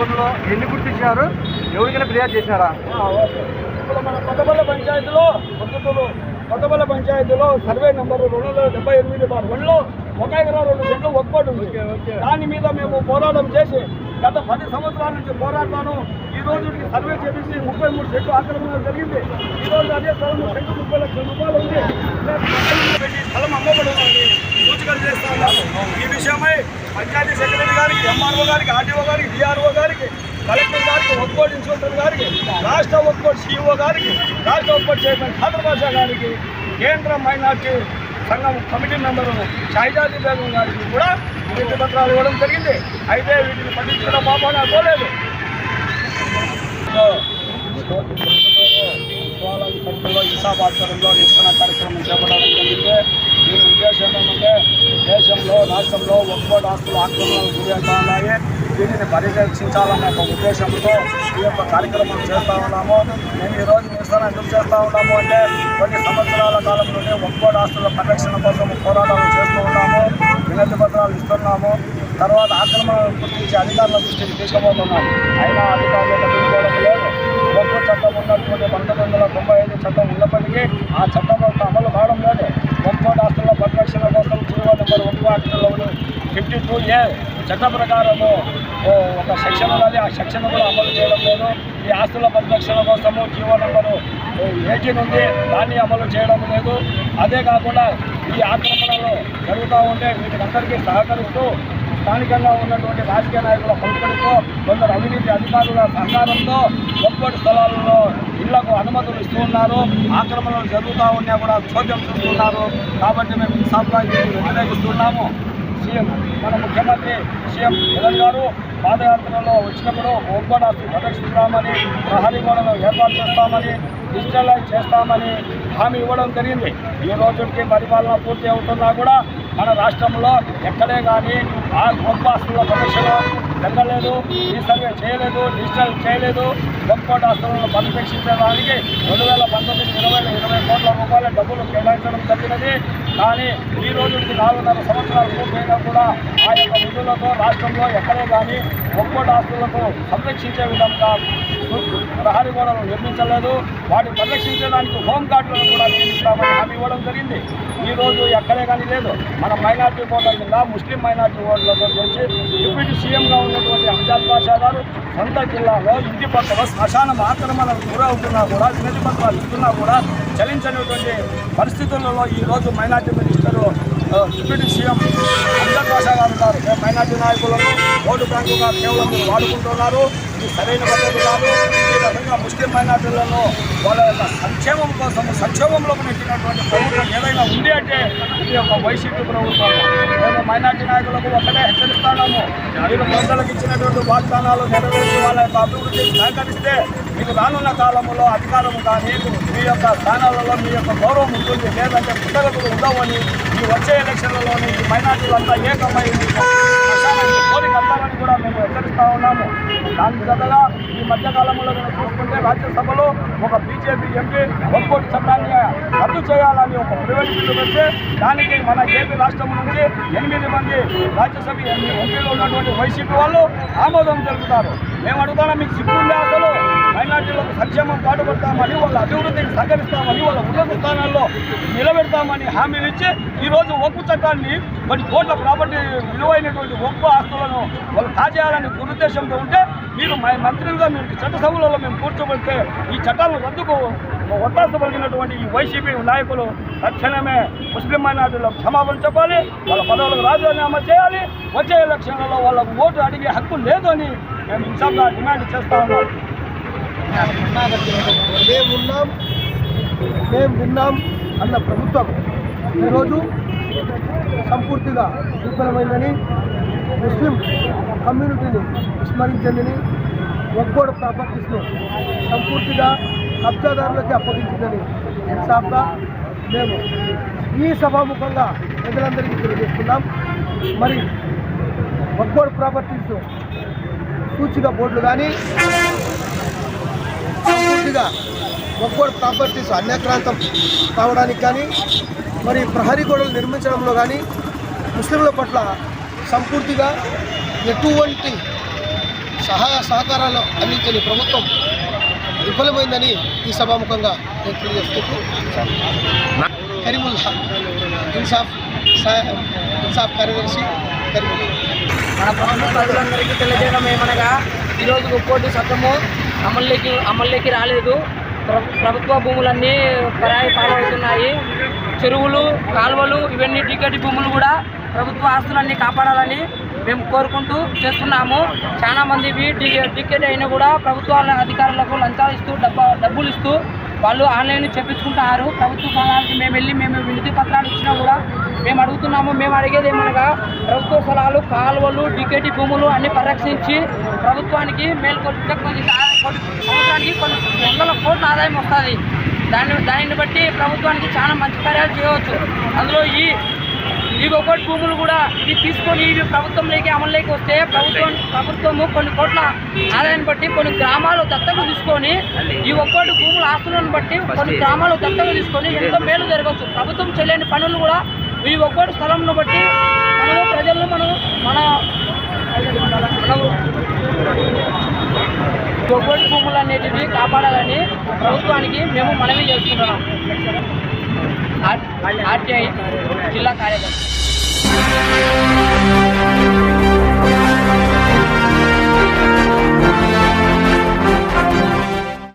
గుర్తించారు ఎవరికైనా ఫిర్యాదు ఓకే. ఇప్పుడు మన కొత్తపల్లి పంచాయతీలో పొద్దుటూరు కొత్తపల్లి పంచాయతీలో సర్వే నెంబర్ రెండు వందల డెబ్బై ఎనిమిది బార్ వన్లో ఒక ఎకరా రెండు సెంట్లు ఒక్కటి ఉంది. దాని మీద మేము పోరాటం చేసి గత పది సంవత్సరాల నుంచి పోరాడతాను. ఈ రోజుకి సర్వే చేపించి ముప్పై మూడు సెంట్లు ఆక్రమణ జరిగింది. ఈ రోజు అదే స్థలం సెంటు ముప్పై లక్షల రూపాయలు ఉంది. పెట్టి స్థలం అమ్మబడుతుంది సూచికలు చేస్తా ఉన్నాము ఈ విషయమై పంచాయతీ సెక్రటరీ గారికి ఎంఆర్ఓ గారికి ఆర్డీఓ గారికి డిఆర్ఓ గారికి కలెక్టర్ గారికి ఒక్కోటి ఇన్స్పెక్టర్ గారికి రాష్ట్ర ఒక్కోటి సిఇఓ గారికి రాష్ట్ర ఒక్కోటి చైర్మన్ ఖాదర్ బాషా గారికి కేంద్ర మైనార్టీ సంఘం కమిటీ మెంబరు షాయిజాది బేగం గారికి కూడా వినతి పత్రాలు ఇవ్వడం జరిగింది. అయితే వీటిని పట్టించుకున్న పాపన పోలేదు. సంస్థలో ఇసాబాద్యంలో నిరసన కార్యక్రమం చేపట్టడం జరిగింది దీని ఉద్దేశం ఏమంటే దేశంలో రాష్ట్రంలో ఒక్కోటి ఆస్తులు ఆక్రమణలు గురవుతా ఉన్నాయి దీనిని పరిరక్షించాలనే ఒక ఉద్దేశంతో ఈ యొక్క కార్యక్రమం చేస్తూ ఉన్నాము. మేము ఈరోజు నిరసన ఎందుకు చేస్తూ ఉన్నాము అంటే కొన్ని సంవత్సరాల కాలం నుండి ఒక్కోటి ఆస్తుల పరిరక్షణ కోసం పోరాటాలు చేస్తూ ఉన్నాము. వినతి పత్రాలు ఇస్తున్నాము. తర్వాత ఆక్రమణను గుర్తించి అధికారుల దృష్టికి తీసుకుపోతున్నాము. అయినా అధికారులు పట్టించుకోవడం లేదు. ఒక్కో చట్టం ఉన్నటువంటి పంతొమ్మిది వందల తొంభై ఐదు చట్టం ఉన్నప్పటికీ ఆ చట్టం యొక్క అమలు కావడం లేదు. ఒక్కో ఆస్తుల పరిరక్షణ కోసం జీవో నెంబర్ ఒక్కో ఆర్టికల్లోని ఫిఫ్టీ టూ ఏ చట్ట ప్రకారము ఒక సెక్షన్ ఉండాలి ఆ సెక్షన్ కూడా అమలు చేయడం లేదు. ఈ ఆస్తుల పరిరక్షణ కోసము జీవో నెంబరు ఎయిటీన్ ఉంది. దాన్ని అమలు చేయడం లేదు. అదే కాకుండా ఈ ఆక్రమణలు జరుగుతూ ఉంటే వీటికందరికీ సహకరిస్తూ స్థానికంగా ఉన్నటువంటి రాజకీయ నాయకుల పలుకుబడితో కొందరు అవినీతి అధికారుల సహకారంతో ఒక్కటి స్థలాలలో ఇళ్ళకు అనుమతులు ఇస్తూ ఉన్నారు. ఆక్రమణలు జరుగుతూ ఉన్నా కూడా చోద్యం చూస్తున్నారు కాబట్టి మేము ఇన్సాఫ్గా దీన్ని వ్యతిరేకిస్తున్నాము సీఎం మన ముఖ్యమంత్రి సీఎం జగన్ గారు పాదయాత్రలో వచ్చినప్పుడు ఒక్కోటి ప్రదర్శిస్తామని ప్రహరీ గోడలు ఏర్పాటు చేస్తామని డిజిటలైజ్ చేస్తామని హామీ ఇవ్వడం జరిగింది. ఈ రోజుకి పరిపాలన పూర్తి అవుతున్నా కూడా మన రాష్ట్రంలో ఎక్కడే కానీ ఆ గొప్ప ఆస్తుల ప్రదర్శన జరగలేదు ఈ సర్వే చేయలేదు డిజిటల్ చేయలేదు. గొప్ప ఆస్తులను పరిరక్షించడానికి రెండు వేల పంతొమ్మిది ఇరవై ఇరవై కోట్ల రూపాయల డబ్బులు కేటాయించడం జరిగినది. కానీ ఈ రోజుకి నాలుగున్నర సంవత్సరాలు పూర్తయినా కూడా ఆ యొక్క నిధులతో రాష్ట్రంలో ఎక్కడే కానీ ఒక్కోటి ఆస్తులకు సంరక్షించే విధంగా ప్రహరీ గోడలు నిర్మించలేదు. వాటిని పరిరక్షించడానికి హోంగార్డులను కూడా నియమిస్తామని హామీ ఇవ్వడం జరిగింది. ఈ రోజు ఎక్కడే కానీ లేదు. మన మైనార్టీ ఓటర్ కింద ముస్లిం మైనార్టీ ఓటర్ల గురించి డిప్యూటీ సీఎంగా ఉన్నటువంటి అంజాద్ బాషా గారు సొంత జిల్లాలో ఇంటి పక్కన శ్మశానం ఆక్రమణ గురవుతున్నా కూడా వినతి పత్రాలు ఇస్తున్నా కూడా చలించనటువంటి పరిస్థితులలో ఈ రోజు minority minister deputy CM Amjad Basha గారు ఉన్నారు మైనార్టీ నాయకులను ఓటు బ్యాంకుగా కేవలం మీరు వాడుకుంటున్నారు ఇది సరైన పద్ధతి కాదు. ఈ రకంగా ముస్లిం మైనార్టీలను వాళ్ళ యొక్క సంక్షేమం కోసం సంక్షేమంలోకి నెట్టినటువంటి ప్రభుత్వం ఏదైనా ఉంది అంటే ఇది ఒక వైసీపీ ప్రభుత్వం. మేము మైనార్టీ నాయకులకు ఒక్కటే హెచ్చరిస్తున్నాము. మీరు ప్రజలకు ఇచ్చినటువంటి వాగ్దానాలు నెరవేర్చి వాళ్ళ యొక్క అభివృద్ధికి సహకరిస్తే మీకు రానున్న కాలంలో అధికారము కానీ మీ యొక్క స్థానాలలో మీ యొక్క గౌరవం ఉంటుంది. లేదంటే పుట్టగతులు ఉండవని ఈ వచ్చే ఎలక్షన్లలోని ఈ మైనార్టీలంతా ఏకమై శ్మశానానికి కూడా మేము హెచ్చరిస్తా ఉన్నాము. దానికి జతగా ఈ మధ్యకాలంలో మేము చూసుకుంటే రాజ్యసభలో ఒక బీజేపీ ఎంపీ ఒక్కోటి చట్టాన్ని రద్దు చేయాలని ఒక ప్రివెంట్ బిల్లు పెడితే దానికి మన ఏపీ రాష్ట్రం నుంచి ఎనిమిది మంది రాజ్యసభ ఎంపీ- ఎంపీలు ఉన్నటువంటి వైసీపీ వాళ్ళు ఆమోదం తెలుపుతారు. మేము అడుగుతాం మీకు సిగ్గు ఉండే అసలు? పాటుపడతామని వాళ్ళ అభివృద్ధికి సహకరిస్తామని వాళ్ళ ఉన్నత స్థానాల్లో నిలబెడతామని హామీలు ఇచ్చి ఈరోజు ఒక్కు చట్టాన్ని మరి కోట్ల ప్రాపర్టీ విలువైనటువంటి ఒక్కు ఆస్తులను వాళ్ళు కాజేయాలని దురుద్దేశంతో ఉంటే మీరు మా మంత్రులుగా మీరు చట్టసభలలో మేము కూర్చోబెడితే ఈ చట్టాలను రద్దుకు ఒత్తాస ఈ వైసీపీ నాయకులు తక్షణమే ముస్లిం మైనార్టీలకు క్షమాపణ చెప్పాలి వాళ్ళ పదవులకు రాజీనామా చేయాలి వచ్చే ఎలక్షన్లలో వాళ్ళకు ఓటు అడిగే హక్కు లేదు అని మేము ఇన్సాఫ్గా డిమాండ్ చేస్తా ఉన్నాం. మేము ఉన్నాం మేము విన్నాం అన్న ప్రభుత్వం ఈరోజు సంపూర్తిగా విఫలమైందని ముస్లిం కమ్యూనిటీని విస్మరించిందని ఒక్కోడు ప్రాపర్టీస్ను సంపూర్తిగా కబ్జాదారులకి అప్పగించిందని ఇన్సాఫ్గా మేము ఈ సభాముఖంగా ప్రజలందరికీ తెలియజేస్తున్నాం. మరి ఒక్కోడు ప్రాపర్టీస్ సూచిక బోర్డులు కానీ పూర్తిగా ఒక్కోటి ప్రాపర్టీస్ అన్యాక్రాంతం కావడానికి కానీ మరి ప్రహరీ గోడలు నిర్మించడంలో కానీ ముస్లింల పట్ల సంపూర్తిగా ఎటువంటి సహాయ సహకారాలు అందించని ప్రభుత్వం విఫలమైందని ఈ సభాముఖంగా నేను తెలియజేస్తూ కరీముల్లా ఇన్సాఫ్ ఇన్సాఫ్ కార్యదర్శి కరీముల్లా మన ప్రభుత్వ ప్రజలందరికీ తెలియజేయడం ఏమనగా ఈరోజు ఒక్కోటి చట్టము అమల్లోకి అమల్లోకి రాలేదు. ప్రభుత్వ భూములన్నీ పరాయి పాలవుతున్నాయి. చెరువులు కాలువలు ఇవన్నీ టికెట్ భూములు కూడా ప్రభుత్వ ఆస్తులన్నీ కాపాడాలని మేము కోరుకుంటూ చేస్తున్నాము. చాలా మంది టికెట్ అయినా కూడా ప్రభుత్వాల అధికారులకు లంచాలు ఇస్తూ డబ్బా డబ్బులు ఇస్తూ వాళ్ళు ఆన్లైన్ చెప్పించుకుంటున్నారు ప్రభుత్వ స్థలానికి మేము వెళ్ళి మేము వినతి పత్రాలు ఇచ్చినా కూడా మేము అడుగుతున్నాము. మేము అడిగేది ఏమనగా ప్రభుత్వ స్థలాలు కాలువలు టికెట్ భూములు అన్ని పరిరక్షించి ప్రభుత్వానికి మేల్కొల్పితే కొన్ని సంవత్సరానికి కొన్ని వందల కోట్ల ఆదాయం వస్తుంది. దాన్ని దానిని బట్టి ప్రభుత్వానికి చాలా మంచి కార్యాలు చేయవచ్చు. అందులో ఈ ఈ ఒక్కటి భూములు కూడా ఇవి తీసుకొని ఇవి ప్రభుత్వంలోకి అమల్లోకి వస్తే ప్రభుత్వం ప్రభుత్వము కొన్ని కోట్ల ఆదాయాన్ని బట్టి కొన్ని గ్రామాలు దత్తకు తీసుకొని ఈ ఒక్కటి భూముల ఆస్తులను బట్టి కొన్ని గ్రామాలు దత్తకు తీసుకొని ఎంతో మేలు జరగవచ్చు. ప్రభుత్వం చేయలేని పనులు కూడా ఈ ఒక్కటి స్థలంను బట్టి మనము ప్రజలను మనం మన మనము ఒక్కటి భూములు అనేటివి కాపాడాలని ప్రభుత్వానికి మేము మనవి చేసుకుంటున్నాం ఆర్- ఆర్టీఐ జిల్లా కార్యదర్శి